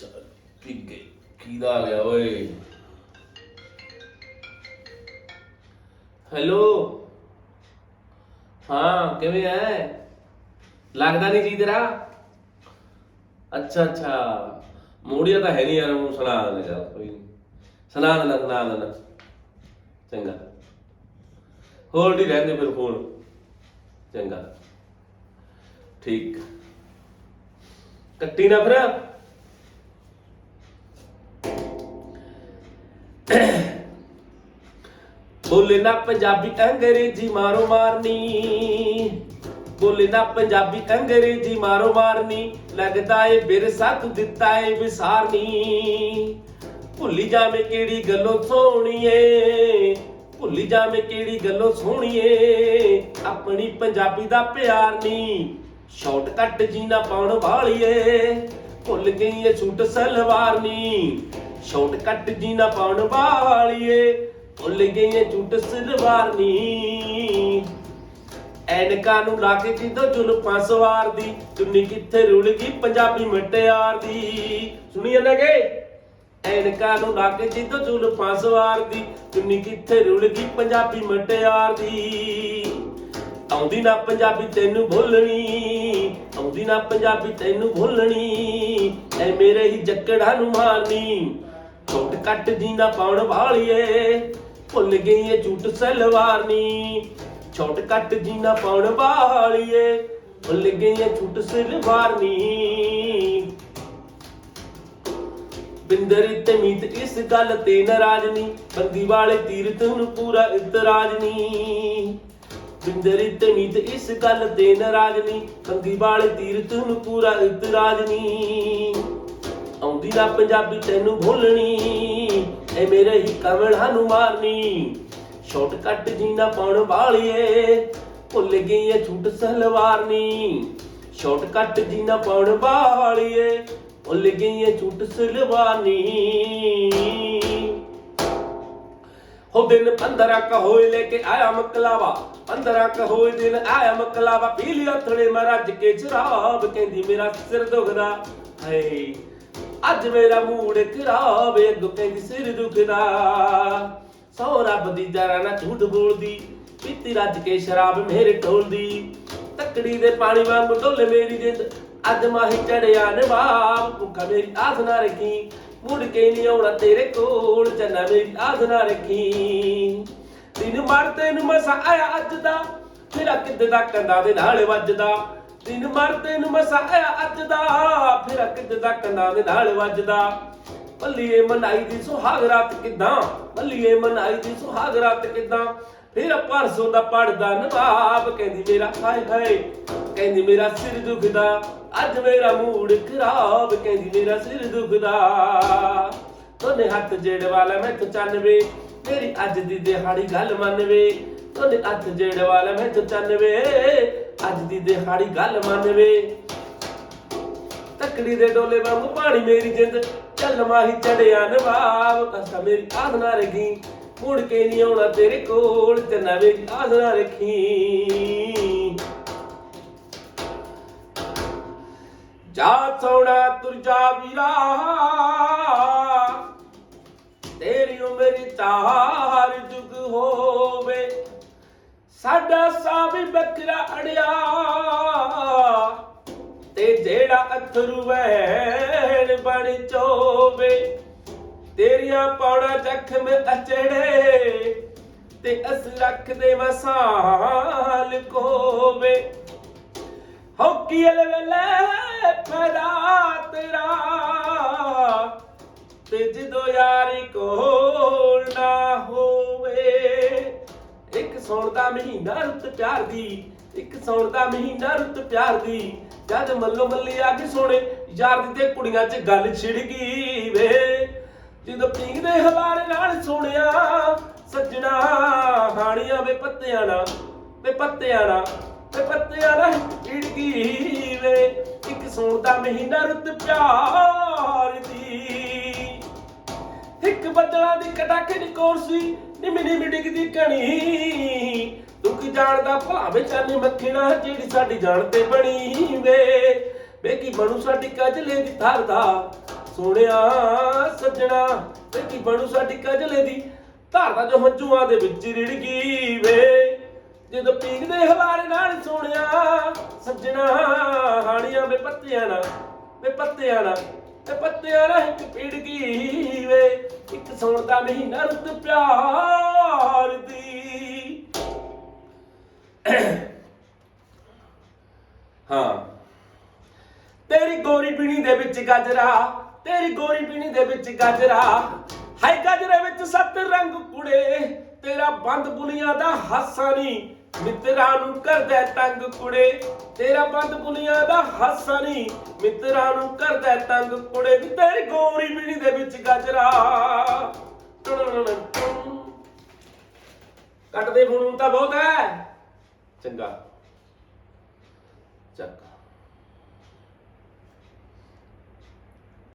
ਚੱਲ ਠੀਕ ਹੈ ਕਿਹਦਾ ਆ ਗਿਆ ਓਏ? ਹੈਲੋ ਹਾਂ, ਕਿਵੇਂ ਐ? ਲੱਗਦਾ ਨਹੀਂ ਜੀ ਤੇਰਾ? ਅੱਛਾ ਅੱਛਾ। ਮੋੜੀਆ ਤਾਂ ਹੈ ਨਹੀਂ ਯਾਰ ਉਹ ਸੁਣਾ ਦੇ ਚੱਲ, ਕੋਈ ਨੀ। ਸੁਣਾ ਦੇਣਾ ਸੁਣਾ ਦੇਣਾ ਚੰਗਾ। ਹੋਰ ਹੀ ਰਹਿੰਦੇ ਫਿਰ ਫੋਨ ਚੰਗਾ। ਠੀਕ। ਕੱਟੀ ਨਾ ਫਿਰ। ਬੋਲੇ ਨਾ ਪੰਜਾਬੀ ਅੰਗਰੇਜ਼ੀ ਮਾਰੋ ਮਾਰਨੀ। ਬੋਲੇ ਨਾ ਪੰਜਾਬੀ ਅੰਗਰੇਜ਼ੀ ਮਾਰੋ ਮਾਰਨੀ। ਲੱਗਦਾ ਏ ਬਿਰਸਾ ਤੂੰ ਦਿੱਤਾ ਏ ਵਿਸਾਰਨੀ। ਭੁੱਲੀ ਜਾਵੇਂ ਕਿਹੜੀ ਗੱਲੋਂ ਸੋਹਣੀਏ। ਭੁੱਲੀ ਜਾਵੇਂ ਕਿਹੜੀ ਗੱਲੋਂ ਸੋਹਣੀਏ। ਆਪਣੀ ਪੰਜਾਬੀ ਦਾ ਪਿਆਰ ਨਹੀਂ ਸ਼ਾਰਟਕਟ ਜੀ ਨਾ ਪਾਉਣ ਵਾਲੀਏ। ਭੁੱਲ ਗਈ ਏ ਛੂਟ ਸਲਵਾਰ ਨਹੀਂ ਸ਼ਾਰਟਕਟ ਜੀ ਨਾ ਪਾਉਣ ਵਾਲੀਏ। ਭੁੱਲ ਗਈ ਏ ਸੂਟ ਐਨਕਾਂ ਨੂੰ ਲਾ ਕੇ ਕਿਦੋਂ ਜੁਲਫਾਂ ਸਵਾਰਦੀ ਚੁੰਨੀ ਕਿੱਥੇ ਰੁਲ ਗਈ ਪੰਜਾਬੀ ਮਟਿਆਰ ਦੀ। ਸੁਣੀ ਜਾਂਦੇ ਕਿ ਐਨਕਾਂ ਨੂੰ ਲਾ ਕੇ ਜਿੱਦੋਂ ਜੁਲਫਾਂ ਸਵਾਰਦੀ ਚੁੰਨੀ ਕਿੱਥੇ ਰੁਲ ਗਈ ਪੰਜਾਬੀ ਮਟਿਆਰ ਦੀ। ਆਉਂਦੀ ਨਾ ਪੰਜਾਬੀ ਤੈਨੂੰ ਭੁੱਲਣੀ। ਆਉਂਦੀ ਨਾ ਪੰਜਾਬੀ ਤੈਨੂੰ ਭੁੱਲਣੀ। ਐ ਮੇਰੇ ਹੀ ਜੱਕੜਾਂ ਨੂੰ ਮਾਰਨੀ। ਛੋਟ ਕੱਟ ਜੀ ਪਾਉਣ ਵਾਲੀਏ। ਭੁੱਲ ਗਈ ਏ ਝੂਟ ਸਲਵਾਰਨੀ। ਛੋਟ ਕੱਟ ਜੀ ਪਾਉਣ ਵਾਲੀਏ। ਭੁੱਲ ਗਈ ਏ ਝੂਟ ਸਲਵਾਰਨੀ। ਬਿੰਦਰੀ ਤੇ ਮੀਤ ਇਸ ਗੱਲ ਤੇ ਨਾਰਾਜ਼ ਨਹੀਂ ਬੰਦੀ ਵਾਲੇ ਤੀਰ ਤੈਨੂੰ ਪੂਰਾ ਇਤਰਾਜ਼ ਨਹੀਂ ਬਿੰਦਰੀ ਤੇ ਮੀਤ ਇਸ ਗੱਲ ਤੇ ਨਾਰਾਜ਼ ਨਹੀਂ ਬੰਦੀ ਵਾਲੇ ਤੀਰ ਨੂੰ ਪੂਰਾ ਇਤਰਾਜ਼ ਨਹੀਂ ਆਉਂਦੀ ਨਾ ਪੰਜਾਬੀ ਤੈਨੂੰ ਭੁੱਲਣੀ, ਐ ਮੇਰੇ ਹੀ ਕਮਲਾਂ ਨੂੰ ਮਾਰਨੀ। ਸ਼ਾਰਟਕਟ ਜੀ ਪਾਉਣ ਵਾਲੀਏ, ਭੁੱਲ ਗਈ ਐ ਛੂਟ ਸਲਵਾਰਨੀ। ਸ਼ਾਰਟਕਟ ਜੀ ਪਾਉਣ ਵਾਲੀਏ, ਭੁੱਲ ਗਈ ਐ ਛੂਟ ਸਲਵਾਰਨੀ। ਹੋ ਦਿਨ 15 ਕ ਹੋਏ ਲੈ ਕੇ ਆਇਆ ਮਕਲਾਵਾ 15 ਕ ਹੋਏ ਦਿਨ ਆਇਆ ਮਕਲਾਵਾ। ਪੀ ਲਿਆ ਥੜੇ ਮੈਂ ਰੱਜ ਕੇ ਸ਼ਰਾਬ ਕਹਿੰਦੀ ਮੇਰਾ ਸਿਰ ਦੁਖਦਾ, ਹਏ। ਅੱਜ ਮੇਰਾ ਮੂਡ ਖਰਾਬ ਏ ਅੱਗੋਂ ਸਿਰ ਦੁਖਦਾ ਸੋ ਰੱਬ ਦੀ ਜਰਾ ਨਾ ਝੂਠ ਬੋਲਦੀ, ਪੀਤੀ ਰੱਜ ਕੇ ਸ਼ਰਾਬ ਮੇਰੇ ਢੋਲਦੀ ਤੱਕੜੀ ਦੇ ਪਾਣੀ ਵਾਂਗ ਢੋਲੇ ਮੇਰੀ ਜਿੰਦ, ਅੱਜ ਮਾਹੀ ਚੜਿਆ ਨਵਾਬ, ਭੁੱਖਾ ਮੇਰੀ ਆਸ ਨਾ ਰੱਖੀ। ਮੁੜ ਕੇ ਨਹੀਂ ਆਉਣਾ ਤੇਰੇ ਕੋਲ, ਚੰਨਾ ਮੇਰੀ ਆਸ ਨਾ ਰੱਖੀ। ਦਿਨ ਮਰ ਤੈਨੂੰ ਮਸਾ ਆਇਆ ਅੱਜ ਦਾ, ਮੇਰਾ ਕਿੱਦ ਦਾ ਕੰਦਾ ਦੇ ਨਾਲ ਵੱਜਦਾ। ਦਿਨ ਮਰ ਤੈਨੂੰ ਮਸਾ ਆਇਆ ਅੱਜ ਦਾ, ਫਿਰ ਕਿੱਦ ਦਾ ਕੰਦਾ ਦੇ ਨਾਲ ਵੱਜਦਾ। ਬੱਲੀਏ ਮਨਾਈ ਦੀ ਸੁਹਾਗ ਰਾਤ ਕਿਦਾਂ? ਬੱਲੀਏ ਮਨਾਈ ਦੀ ਸੁਹਾਗ ਰਾਤ ਕਿਦਾਂ? ਫਿਰ ਪਰਸੋਂ ਦਾ ਪੜਦਾ ਨਵਾਬ, ਕਹਿੰਦੀ ਮੇਰਾ ਹਾਏ ਹਾਏ, ਕਹਿੰਦੀ ਮੇਰਾ ਸਿਰ ਦੁਖਦਾ। ਅੱਜ ਮੇਰਾ ਮੂਡ ਖਰਾਬ, ਕਹਿੰਦੀ ਮੇਰਾ ਸਿਰ ਦੁਖਦਾ। ਤੋਨੇ ਹੱਥ ਜੇੜ ਵਾਲਾ ਮੈਂ ਤੂੰ ਚੰਨਵੇ, ਮੇਰੀ ਅੱਜ ਦੀ ਦਿਹਾੜੀ ਗੱਲ ਮੰਨਵੇ। ਤੋਨੇ ਹੱਥ ਜੇੜ ਵਾਲਾ ਮੈਂ ਤੂੰ ਚੰਨਵੇ ਅੱਜ ਦੀ ਦਿਹਾੜੀ ਗੱਲ ਮੰਨਵੇ। ਤਕੜੀ ਦੇ ਡੋਲੇ ਵਾਂਗੂ ਪਾਣੀ ਮੇਰੀ ਜਿੰਦ, ਚੱਲ ਮਾਹੀ ਚੜਿਆ ਨਵਾਬ ਕਸਾ ਮੇਰੀ ਆਸ ਨਾ ਮੁੜ ਕੇ ਨਹੀਂ ਆਉਣਾ ਤੇਰੇ ਕੋਲ, ਤੇ ਨਾ ਮੇਰੀ ਆਸ ਨਾ ਰੱਖੀ। ਜਾ ਸੋਣਾ ਤੁਰ ਜਾ ਵੀਰਾ, ਤੇਰੀ ਉਮਰ ਚਾਰ ਜੁਗ ਹੋ ਸਾਡਾ ਸਾਵੀ ਬੱਕਰਾ ਅੜਿਆ। ਤੇ ਜਿਹੜਾ ਅਥਰੂ ਵੈਣ ਬਣ ਚੋਵੇ ਤੇਰੀਆਂ ਪੌੜਾ ਜ਼ਖਮ ਅਚੜੇ, ਤੇ ਅਸ ਰੱਖਦੇ ਮਸਾਲ ਕੋਵੇ। ਹੌਕੀ ਅਲ ਵੇਲੇ ਫੈਦਾ ਤੇਰਾ, ਤੇ ਜਦੋਂ ਯਾਰੀ ਕੋ ਮਹੀਨਾ ਰੁੱਤ ਪਿਆਰ ਦੀ ਇੱਕ ਸੌਣ ਦਾ ਮਹੀਨਾ ਰੁੱਤ ਪਿਆਰ ਦੀ ਜਦ ਮੱਲੋ ਮੱਲੀ ਆ ਕੇ ਸੋਣੇ ਯਾਰ ਦੀ ਤੇ ਕੁੜੀਆਂ 'ਚ ਗੱਲ ਛਿੜ ਗਈ ਵੇ। ਜਦੋਂ ਪੀਂਘਦੇ ਹਵਾਰੇ ਨਾਲ ਸੋਹਣਿਆ, ਸੱਜਣਾ ਹਾਣੀਆਂ ਵੇ ਪੱਤਿਆਂ ਨਾਲ, ਵੇ ਪੱਤਿਆਂ ਨਾਲ, ਵੇ ਪੱਤਿਆਂ ਨਾਲ ਛਿੜ ਗਈ ਵੇ। ਇੱਕ ਸੌਣ ਦਾ ਮਹੀਨਾ ਰੁੱਤ ਪਿਆਰ ਦੀ ਇੱਕ ਬੱਦਲਾਂ ਦੀ ਕਟਾਕੇ ਦੀ ਕੋਰਸੀ ਨਿਮੀ ਨਿਮੀ ਡਿੱਗਦੀ ਕਣੀ। ਤੂੰ ਜਾਣਦਾ ਭਲਾ ਵਿਚਾਨੀ ਮੱਖੀਣਾ ਜਿਹੜੀ ਸਾਡੀ ਜਾਣ ਤੇ ਬਣੀ ਵੇ। ਵੇ ਕੀ ਬਣੂ ਸਾਡੀ ਕਜਲੇ ਦੀ ਧਰ ਦਾ? ਸੋਹਣਿਆ ਸੱਜਣਾ ਤੇ ਕੀ ਬਣੂ ਸਾਡੀ ਕਜਲੇ ਦੀ ਧਰਦਾ ਜੋ ਹੰਝੂਆਂ ਦੇ ਵਿੱਚ ਰਿੜ ਗਈ ਵੇ। ਜਦੋਂ ਪੀਂਦੇ ਹਵਾਰੇ ਨਾਲ ਸੋਹਣਿਆ ਸੱਜਣਾ, ਹਾਣੀਆਂ ਵੇ ਪੱਤਿਆਂ ਨਾਲ, ਵੇ ਪੱਤਿਆਂ ਨਾਲ ਤੇ ਪੱਤਿਆਂ ਨਾਲ ਇੱਕ ਪੀੜ ਗਈ ਵੇ। ਇੱਕ ਸੌਣ ਦਾ ਮਹੀਨਾ ਰੁੱਤ ਪਿਆਰ ਦੀ। ਹਾਂ। ਤੇਰੀ ਗੋਰੀ ਪੀਣੀ ਦੇ ਵਿੱਚ ਗਾਜਰਾ, ਤੇਰੀ ਗੋਰੀ ਪੀਣੀ ਦੇ ਵਿੱਚ ਗਾਜਰਾ। ਹਾਈ ਗਾਜਰੇ ਵਿੱਚ ਸੱਤ ਰੰਗ ਕੁੜੇ, ਤੇਰਾ ਬੰਦ ਬੁਲੀਆਂ ਦਾ ਹਾਸਾ ਨਹੀਂ ਮਿੱਤਰਾਂ ਨੂੰ ਕਰਦਾ ਤੰਗ ਕੁੜੇ, ਤੇਰਾ ਬੰਦ ਬੁਲੀਆਂ ਦਾ ਹਾਸਾ ਨਹੀਂ ਮਿੱਤਰਾਂ ਨੂੰ ਕਰਦਾ ਤੰਗ ਕੁੜੇ ਵੀ ਤੇਰੀ ਗੋਰੀ ਪੀਣੀ ਦੇ ਵਿੱਚ ਗਾਜਰਾ। ਕੱਟਦੇ ਫੋਨ ਤਾਂ ਬਹੁਤ ਹੈ। ਚੰਗਾ ਚੱਕ